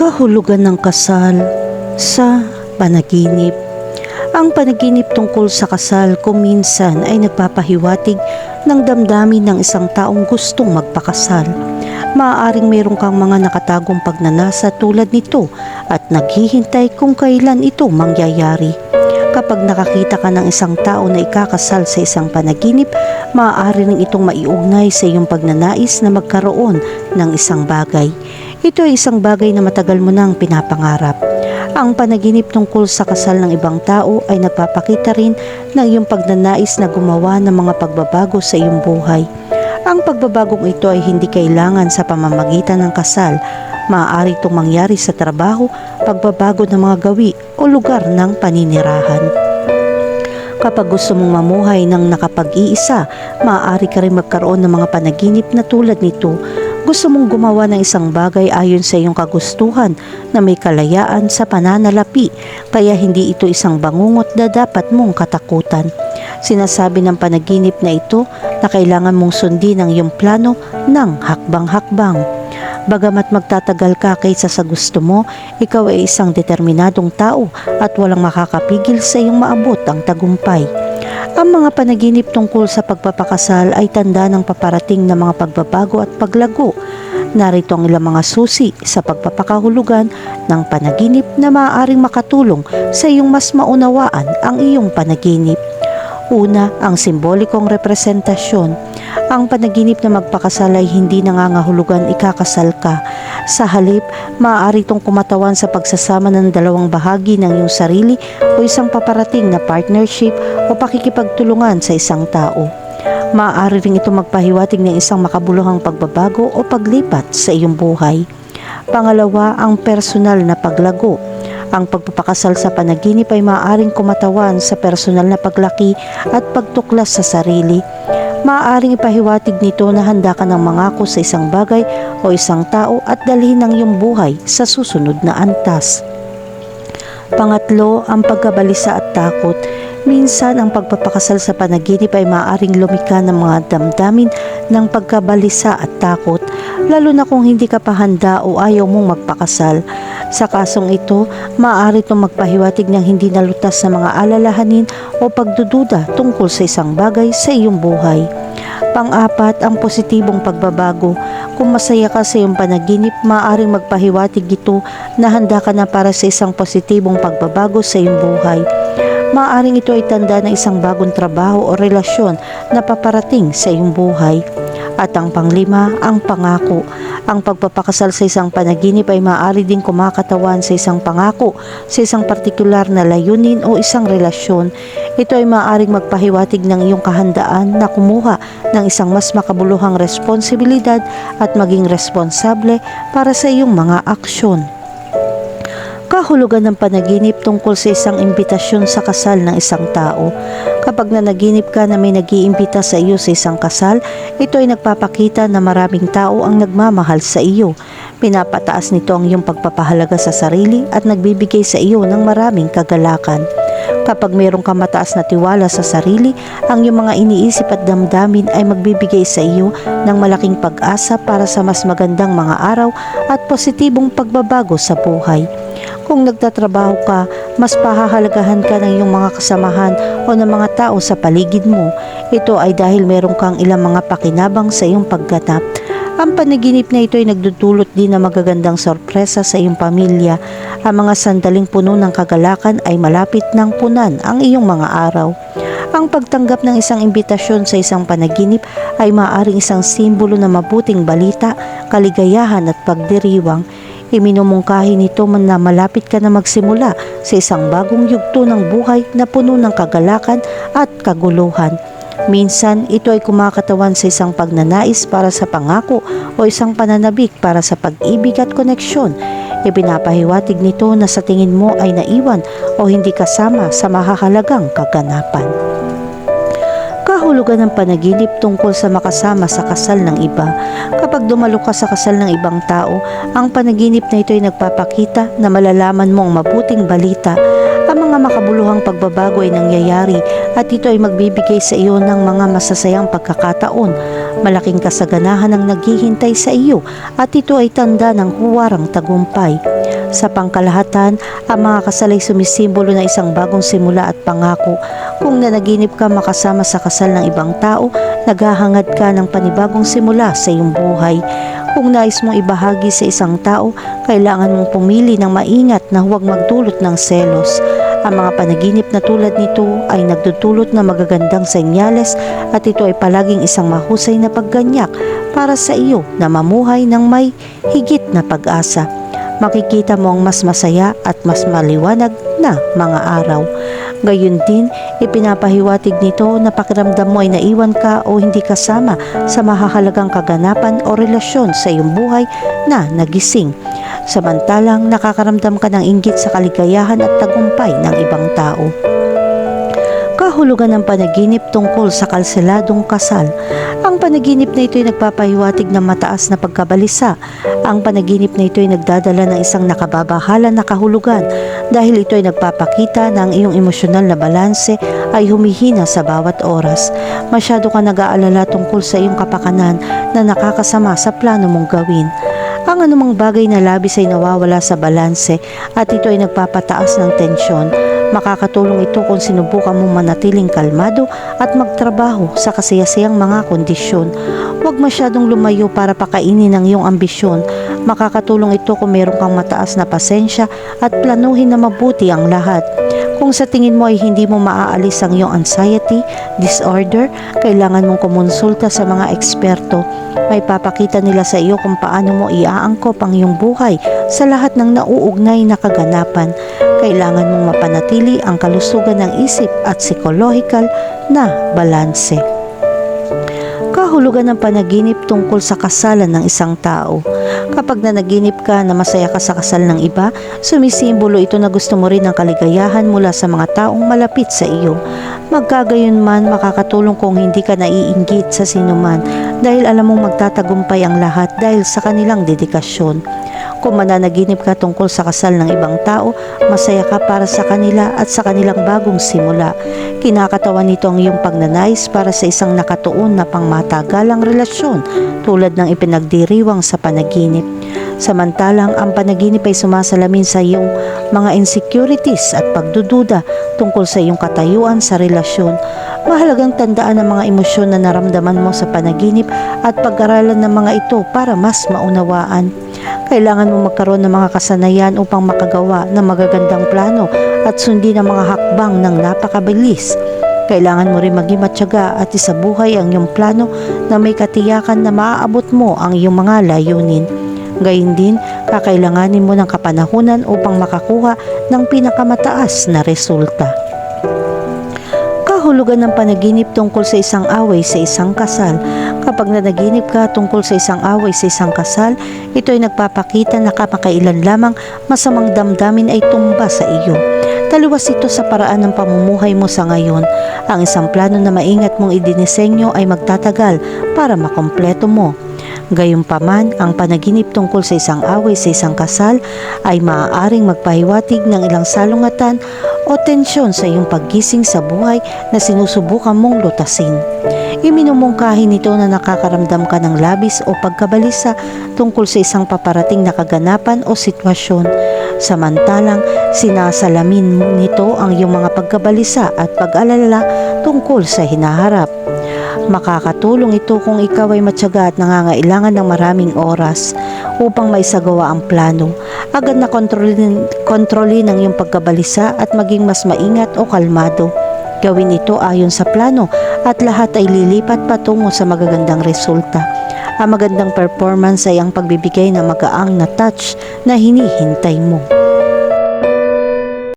Kahulugan ng kasal sa panaginip. Ang panaginip tungkol sa kasal kung minsan ay nagpapahiwatig ng damdamin ng isang taong gustong magpakasal. Maaaring mayroon kang mga nakatagong pagnanasa tulad nito at naghihintay kung kailan ito mangyayari. Kapag nakakita ka ng isang tao na ikakasal sa isang panaginip, maaari rin itong maiugnay sa iyong pagnanais na magkaroon ng isang bagay. Ito ay isang bagay na matagal mo nang pinapangarap. Ang panaginip tungkol sa kasal ng ibang tao ay nagpapakita rin ng iyong pagnanais na gumawa ng mga pagbabago sa iyong buhay. Ang pagbabagong ito ay hindi kailangan sa pamamagitan ng kasal. Maaari itong mangyari sa trabaho, pagbabago ng mga gawi o lugar ng paninirahan. Kapag gusto mong mamuhay ng nakapag-iisa, maaari ka rin magkaroon ng mga panaginip na tulad nito. Gusto mong gumawa ng isang bagay ayon sa iyong kagustuhan na may kalayaan sa pananalapi, kaya hindi ito isang bangungot na dapat mong katakutan. Sinasabi ng panaginip na ito na kailangan mong sundin ang iyong plano ng hakbang-hakbang. Bagamat magtatagal ka kaysa sa gusto mo, ikaw ay isang determinadong tao at walang makakapigil sa iyong maabot ang tagumpay. Ang mga panaginip tungkol sa pagpapakasal ay tanda ng paparating na mga pagbabago at paglago. Narito ang ilang mga susi sa pagpapakahulugan ng panaginip na maaaring makatulong sa iyong mas maunawaan ang iyong panaginip. Una, ang simbolikong representasyon. Ang panaginip na magpakasal ay hindi nangangahulugan ikakasal ka. Sa halip, maaari itong kumatawan sa pagsasama ng dalawang bahagi ng iyong sarili o isang paparating na partnership o pakikipagtulungan sa isang tao. Maaari rin ito magpahiwatig ng isang makabuluhang pagbabago o paglipat sa iyong buhay. Pangalawa, ang personal na paglago. Ang pagpapakasal sa panaginip ay maaaring kumatawan sa personal na paglaki at pagtuklas sa sarili. Maaaring ipahiwatig nito na handa ka ng mangako sa isang bagay o isang tao at dalhin ang iyong buhay sa susunod na antas. Pangatlo, ang pagkabalisa at takot. Minsan, ang pagpapakasal sa panaginip ay maaaring lumika ng mga damdamin ng pagkabalisa at takot, lalo na kung hindi ka pa handa o ayaw mong magpakasal. Sa kasong ito, maaari itong magpahiwatig ng hindi nalutas na mga alalahanin o pagdududa tungkol sa isang bagay sa iyong buhay. Pang-apat, ang positibong pagbabago. Kung masaya ka sa iyong panaginip, maaaring magpahiwatig ito na handa ka na para sa isang positibong pagbabago sa iyong buhay. Maaaring ito ay tanda ng isang bagong trabaho o relasyon na paparating sa iyong buhay. At ang panglima, ang pangako. Ang pagpapakasal sa isang panaginip ay maaari din kumakatawan sa isang pangako, sa isang partikular na layunin o isang relasyon. Ito ay maaaring magpahiwatig ng iyong kahandaan na kumuha ng isang mas makabuluhang responsibilidad at maging responsable para sa iyong mga aksyon kahulugan ng panaginip tungkol sa isang imbitasyon sa kasal ng isang tao. Kapag nanaginip ka na may nag-iimbita sa iyo sa isang kasal, ito ay nagpapakita na maraming tao ang nagmamahal sa iyo. Pinapataas nito ang iyong pagpapahalaga sa sarili at nagbibigay sa iyo ng maraming kagalakan. Kapag mayroong ka mataas na tiwala sa sarili, ang iyong mga iniisip at damdamin ay magbibigay sa iyo ng malaking pag-asa para sa mas magandang mga araw at positibong pagbabago sa buhay. Kung nagtatrabaho ka, mas pahahalagahan ka ng iyong mga kasamahan o ng mga tao sa paligid mo. Ito ay dahil meron kang ilang mga pakinabang sa iyong pagganap. Ang panaginip na ito ay nagdudulot din ng magagandang sorpresa sa iyong pamilya. Ang mga sandaling puno ng kagalakan ay malapit ng punan ang iyong mga araw. Ang pagtanggap ng isang imbitasyon sa isang panaginip ay maaaring isang simbolo ng mabuting balita, kaligayahan at pagdiriwang. Iminumungkahi nito man na malapit ka na magsimula sa isang bagong yugto ng buhay na puno ng kagalakan at kaguluhan. Minsan, ito ay kumakatawan sa isang pagnanais para sa pangako o isang pananabik para sa pag-ibig at koneksyon. Ipinapahiwatig nito na sa tingin mo ay naiwan o hindi kasama sa mahahalagang kaganapan kahulugan ng panaginip tungkol sa makasama sa kasal ng iba. Kapag dumalo ka sa kasal ng ibang tao, ang panaginip na ito ay nagpapakita na malalaman mo ang mabuting balita. Ang mga makabuluhang pagbabago ay nangyayari at ito ay magbibigay sa iyo ng mga masasayang pagkakataon. Malaking kasaganahan ang naghihintay sa iyo at ito ay tanda ng huwarang tagumpay. Sa pangkalahatan, ang mga kasal ay sumisimbolo na isang bagong simula at pangako. Kung nanaginip ka makasama sa kasal ng ibang tao, naghahangad ka ng panibagong simula sa iyong buhay. Kung nais mong ibahagi sa isang tao, kailangan mong pumili ng maingat na huwag magdulot ng selos. Ang mga panaginip na tulad nito ay nagdudulot ng magagandang senyales at ito ay palaging isang mahusay na pagganyak para sa iyo na mamuhay ng may higit na pag-asa. Makikita mo ang mas masaya at mas maliwanag na mga araw. Gayun din, ipinapahiwatig nito na pakiramdam mo ay naiwan ka o hindi kasama sa mahahalagang kaganapan o relasyon sa iyong buhay na nagising. Samantalang nakakaramdam ka ng inggit sa kaligayahan at tagumpay ng ibang tao. Kahulugan ng panaginip tungkol sa kalseladong kasal. Ang panaginip na ito ay nagpapahiwatig ng mataas na pagkabalisa. Ang panaginip na ito ay nagdadala ng isang nakababahala na kahulugan dahil ito ay nagpapakita na ang iyong emosyonal na balanse ay humihina sa bawat oras. Masyado ka nag-aalala tungkol sa iyong kapakanan na nakakasama sa plano mong gawin. Ang anumang bagay na labis ay nawawala sa balanse at ito ay nagpapataas ng tensyon. Makakatulong ito kung sinubukan mong manatiling kalmado at magtrabaho sa kasiyasiyang mga kondisyon. Huwag masyadong lumayo para pakainin ang iyong ambisyon. Makakatulong ito kung meron kang mataas na pasensya at planuhin na mabuti ang lahat. Kung sa tingin mo ay hindi mo maaalis ang iyong anxiety, disorder, kailangan mong kumonsulta sa mga eksperto. May papakita nila sa iyo kung paano mo iaangkop ang iyong buhay sa lahat ng nauugnay na kaganapan. Kailangan mong mapanatili ang kalusugan ng isip at psikolohikal na balanse. Kahulugan ng panaginip tungkol sa kasalan ng isang tao. Kapag nanaginip ka na masaya ka sa kasal ng iba, sumisimbolo ito na gusto mo rin ng kaligayahan mula sa mga taong malapit sa iyo. Magkagayon man, makakatulong kung hindi ka naiinggit sa sinuman dahil alam mong magtatagumpay ang lahat dahil sa kanilang dedikasyon. Kung mananaginip ka tungkol sa kasal ng ibang tao, masaya ka para sa kanila at sa kanilang bagong simula. Kinakatawan nito ang iyong pagnanais para sa isang nakatuon na pangmatagalang relasyon tulad ng ipinagdiriwang sa panaginip. Samantalang ang panaginip ay sumasalamin sa iyong mga insecurities at pagdududa tungkol sa iyong katayuan sa relasyon. Mahalagang tandaan ang mga emosyon na naramdaman mo sa panaginip at pag-aralan ng mga ito para mas maunawaan. Kailangan mo magkaroon ng mga kasanayan upang makagawa ng magagandang plano at sundin ang mga hakbang ng napakabilis. Kailangan mo rin maging matyaga at isabuhay ang iyong plano na may katiyakan na maaabot mo ang iyong mga layunin. Gayun din, kakailanganin mo ng kapanahunan upang makakuha ng pinakamataas na resulta. Kahulugan ng panaginip tungkol sa isang away sa isang kasal. Kapag nanaginip ka tungkol sa isang away sa isang kasal, ito ay nagpapakita na kamakailan lamang masamang damdamin ay tumba sa iyo. Taliwas ito sa paraan ng pamumuhay mo sa ngayon. Ang isang plano na maingat mong idinisenyo ay magtatagal para makompleto mo. Gayunpaman, ang panaginip tungkol sa isang away sa isang kasal ay maaaring magpahiwatig ng ilang salungatan o tensyon sa iyong paggising sa buhay na sinusubukan mong lutasin. Iminumungkahi nito na nakakaramdam ka ng labis o pagkabalisa tungkol sa isang paparating na kaganapan o sitwasyon. Samantalang sinasalamin nito ang iyong mga pagkabalisa at pag-alala tungkol sa hinaharap. Makakatulong ito kung ikaw ay matyaga at nangangailangan ng maraming oras upang maisagawa ang plano. Agad na kontrolin, kontrolin ang iyong pagkabalisa at maging mas maingat o kalmado. Gawin ito ayon sa plano at lahat ay lilipat patungo sa magagandang resulta. Ang magandang performance ay ang pagbibigay ng magaang na touch na hinihintay mo.